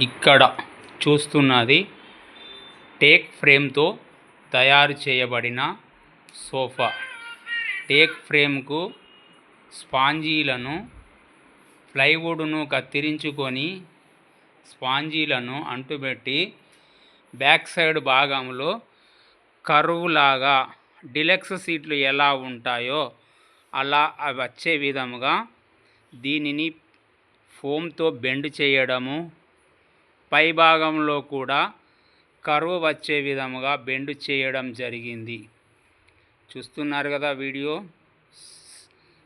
ఇక్కడ చూస్తున్నది టేక్ ఫ్రేమ్తో తయారు చేయబడిన సోఫా. టేక్ ఫ్రేమ్కు స్పాంజీలను ప్లైవుడ్ను కత్తిరించుకొని స్పాంజీలను అంటుపెట్టి బ్యాక్ సైడ్ భాగంలో కరువులాగా డిలక్స్ సీట్లు ఎలా ఉంటాయో అలా అవి వచ్చే విధముగా దీనిని ఫోమ్తో బెండ్ చేయడము పై భాగంలో కూడా కర్వ్ వచ్చే విధముగా బెండ్ చేయడం జరిగింది. చూస్తున్నారు కదా వీడియో?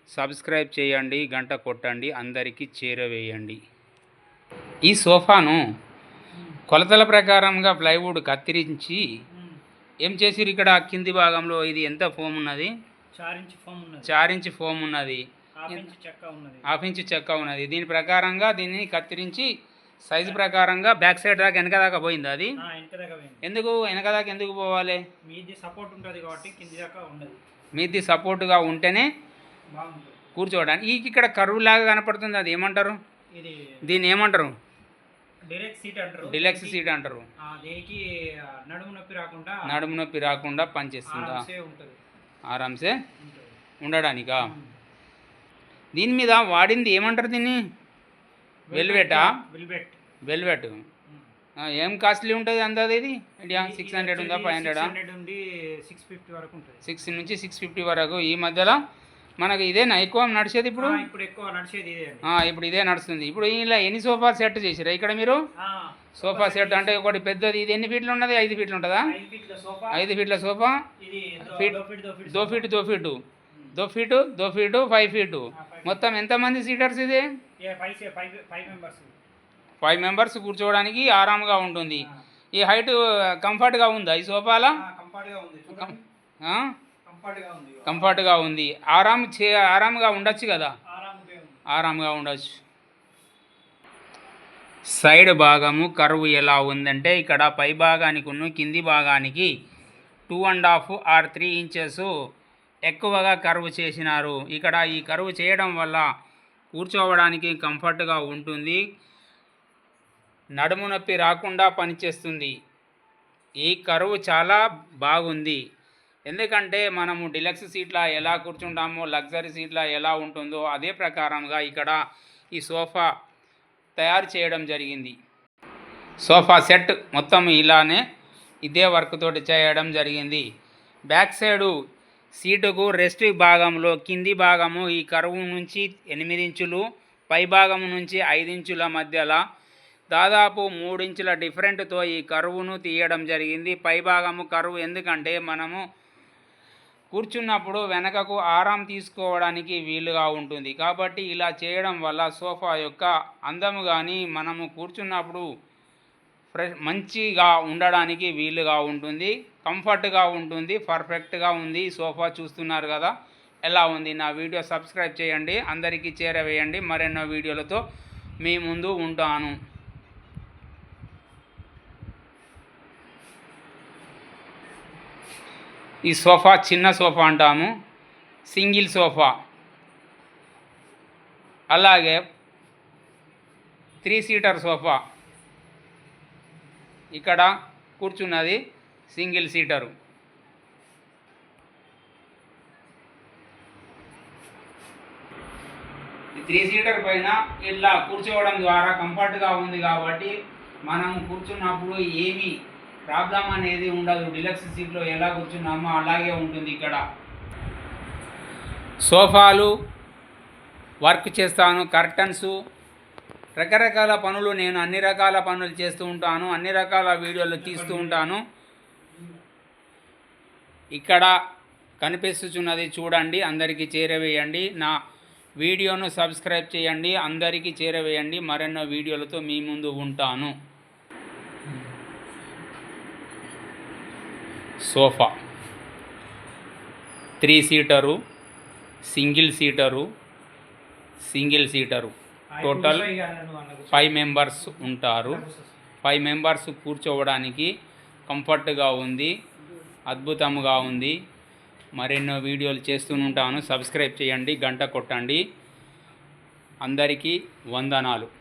సబ్స్క్రైబ్ చేయండి గంట కొట్టండి అందరికీ చేరవేయండి. ఈ సోఫాను కొలతల ప్రకారంగా ప్లైవుడ్ కత్తిరించి ఏం చేసిరు ఇక్కడ? కింది భాగంలో ఇది ఎంత ఫోమ్ ఉన్నది? చార్ ఇంచ్ ఫోమ్ ఉన్నది. హాఫ్ ఇంచ్ చెక్క ఉన్నది. దీని ప్రకారంగా దీన్ని కత్తిరించి సైజు ప్రకారంగా బ్యాక్ సైడ్ దాకా వెనక దాకా పోయింది అది? ఎందుకు? వెనక దాకా ఎందుకు పోవాలి? మీది సపోర్ట్ ఉంటుంది కాబట్టి కింది దాకా ఉండదు. మీది సపోర్ట్గా ఉంటేనే కూర్చోవడానికి. ఈ ఇక్కడ కరువు లాగా కనపడుతుంది అది ఏమంటారు? దీన్ని ఏమంటారు? డైరెక్ట్ సీట్ అంటారు. డిలక్స్ సీట్ అంటారు. దీనికి నడుము నొప్పి రాకుండా నడుము నొప్పి రాకుండా పనిచేస్తుందా? ఉంటుంది. ఉండడానికా. దీని మీద వాడింది ఏమంటారు దీన్ని? వెల్వెటా వెల్వెట్ వెల్వెట్. ఏం కాస్ట్లీ ఉంటుంది అందాది ఇది? ఇది- సిక్స్ హండ్రెడ్ ఉందా ఫైవ్ హండ్రెడా 600 నుండి సిక్స్ ఫిఫ్టీ వరకు ఉంటుంది. సిక్స్ నుంచి సిక్స్ ఫిఫ్టీ వరకు. ఈ మధ్యలో మనకి ఇదేనా ఎక్కువ నడిచేది ఇప్పుడు? ఇప్పుడు ఎక్కువ నడిచేది ఇప్పుడు ఇదే నడుస్తుంది. ఇప్పుడు ఇలా ఎన్ని సోఫా సెట్ చేసిరా ఇక్కడ మీరు? సోఫా సెట్ అంటే ఒకటి పెద్దది. ఇది ఎన్ని ఫీట్లు ఉన్నది? ఐదు ఫీట్లు ఉంటుందా? ఐదు ఫీట్ల సోఫా ఫీట్- దో ఫీట్ దో ఫీట్ దో ఫీట్ దో ఫీటు ఫైవ్ ఫీటు. మొత్తం ఎంతమంది సీటర్స్ ఇది? ఫైవ్ మెంబర్స్ కూర్చోవడానికి ఆరాంగా ఉంటుంది. ఈ హైట్ కంఫర్ట్గా ఉందా ఈ సోఫాలా? కంఫర్ట్గా ఉంది ఆరాం చే ఆరాంగా ఉండొచ్చు కదా? ఆరాముగా ఉండొచ్చు. సైడ్ భాగము కరువు ఎలా ఉందంటే ఇక్కడ పై భాగానికి ఉన్న కింది భాగానికి two and half or three inches ఎక్కువగా కరువు చేసినారు. ఇక్కడ ఈ కరువు చేయడం వల్ల కూర్చోవడానికి కంఫర్ట్గా ఉంటుంది. నడుము నొప్పి రాకుండా పనిచేస్తుంది. ఈ కరువు చాలా బాగుంది. ఎందుకంటే మనము డిలక్స్ సీట్లా ఎలా కూర్చుంటామో లగ్జరీ సీట్లా ఎలా ఉంటుందో అదే ప్రకారంగా ఇక్కడ ఈ సోఫా తయారు చేయడం జరిగింది. సోఫా సెట్ మొత్తం ఇలానే ఇదే వర్క్ తోటి చేయడం జరిగింది. బ్యాక్ సైడు సీటుకు రెస్ట్ భాగంలో కింది భాగము ఈ కరువు నుంచి ఎనిమిది ఇంచులు పై నుంచి ఐదించుల ఇంచుల మధ్యలో దాదాపు మూడు ఇంచుల డిఫరెంట్తో ఈ కరువును తీయడం జరిగింది. పై భాగము కరువు ఎందుకంటే మనము కూర్చున్నప్పుడు వెనకకు ఆరాం తీసుకోవడానికి వీలుగా ఉంటుంది. కాబట్టి ఇలా చేయడం వల్ల సోఫా యొక్క అందము కానీ మనము కూర్చున్నప్పుడు ఫ్రెష్ మంచిగా ఉండడానికి వీలుగా ఉంటుంది. కంఫర్ట్గా ఉంటుంది పర్ఫెక్ట్గా ఉంది. ఈ సోఫా చూస్తున్నారు కదా? ఎలా ఉంది? నా వీడియో సబ్స్క్రైబ్ చేయండి. అందరికీ చేరవేయండి. మరెన్నో వీడియోలతో మీ ముందు ఉంటాను. ఈ సోఫా చిన్న సోఫా అంటాము. Single sofa. అలాగే త్రీ సీటర్ సోఫా. ఇక్కడ కూర్చున్నది సింగిల్ సీటరు. త్రీ సీటర్ పైన ఇలా కూర్చోవడం ద్వారా కంఫర్ట్గా ఉంది కాబట్టి మనం కూర్చున్నప్పుడు ఏమీ ప్రాబ్లం అనేది ఉండదు. డిలక్స్ సీట్లో ఎలా కూర్చున్నామో అలాగే ఉంటుంది ఇక్కడ. సోఫాలు వర్క్ చేస్తాను కర్టన్స్ రకరకాల పనులు నేను అన్ని రకాల పనులు చేస్తూ ఉంటాను అన్ని రకాల వీడియోలు తీస్తూ ఉంటాను. ఇక్కడ కనిపిస్తున్నది చూడండి అందరికీ చేరవేయండి. నా వీడియోను సబ్స్క్రైబ్ చేయండి అందరికీ చేరవేయండి. మరెన్నో వీడియోలతో మీ ముందు ఉంటాను. Sofa. Three seater single seater single seater. Total five members ఉంటారు. ఫైవ్ మెంబర్స్ కూర్చోవడానికి కంఫర్ట్గా ఉంది అద్భుతంగా ఉంది. మరెన్నో వీడియోలు చేస్తూనే ఉంటాను. సబ్స్క్రైబ్ చేయండి గంట కొట్టండి. అందరికీ వందనాలు.